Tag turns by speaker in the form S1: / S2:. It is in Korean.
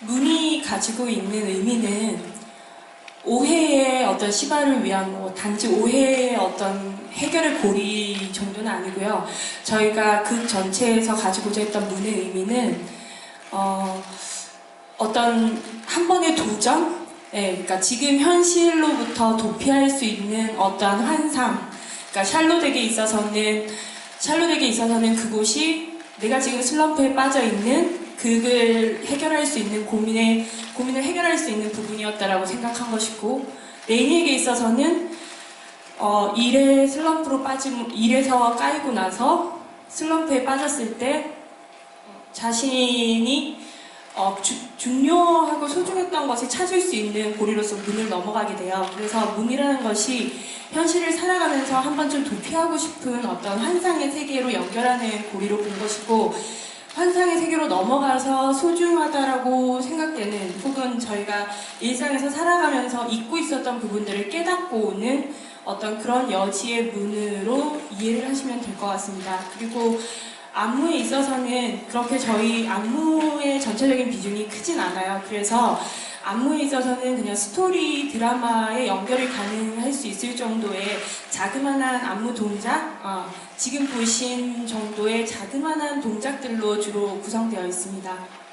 S1: 문이 가지고 있는 의미는 오해의 어떤 시발을 위한 뭐 단지 오해의 어떤 해결의 고리 정도는 아니고요. 저희가 극 전체에서 가지고자 했던 문의 의미는 어, 어떤 한 번의 도전? 예, 그러니까 지금 현실로부터 도피할 수 있는 어떠한 환상. 그러니까 샬롯에게 있어서는 샬롯에게 있어서는 그곳이 내가 지금 슬럼프에 빠져 있는 그걸 해결할 수 있는 고민의 고민을 해결할 수 있는 부분이었다라고 생각한 것이고 레이니에게 있어서는 어, 일에 슬럼프로 빠짐 일에서 까이고 나서 슬럼프에 빠졌을 때 어, 자신이 어, 주- 중요하고 소중했던 것을 찾을 수 있는 고리로서 문을 넘어가게 돼요. 그래서 문이라는 것이 현실을 살아가면서 한 번쯤 도피하고 싶은 어떤 환상의 세계로 연결하는 고리로 본 것이고 환상의 세계로 넘어가서 소중하다라고 생각되는 혹은 저희가 일상에서 살아가면서 잊고 있었던 부분들을 깨닫고 오는 어떤 그런 여지의 문으로 이해를 하시면 될 것 같습니다. 그리고 안무에 있어서는 그렇게 저희 안무의 전체적인 비중이 크진 않아요. 그래서 안무에 있어서는 그냥 스토리 드라마에 연결이 가능할 수 있을 정도의 자그마한 안무 동작, 어, 지금 보신 정도의 자그마한 동작들로 주로 구성되어 있습니다.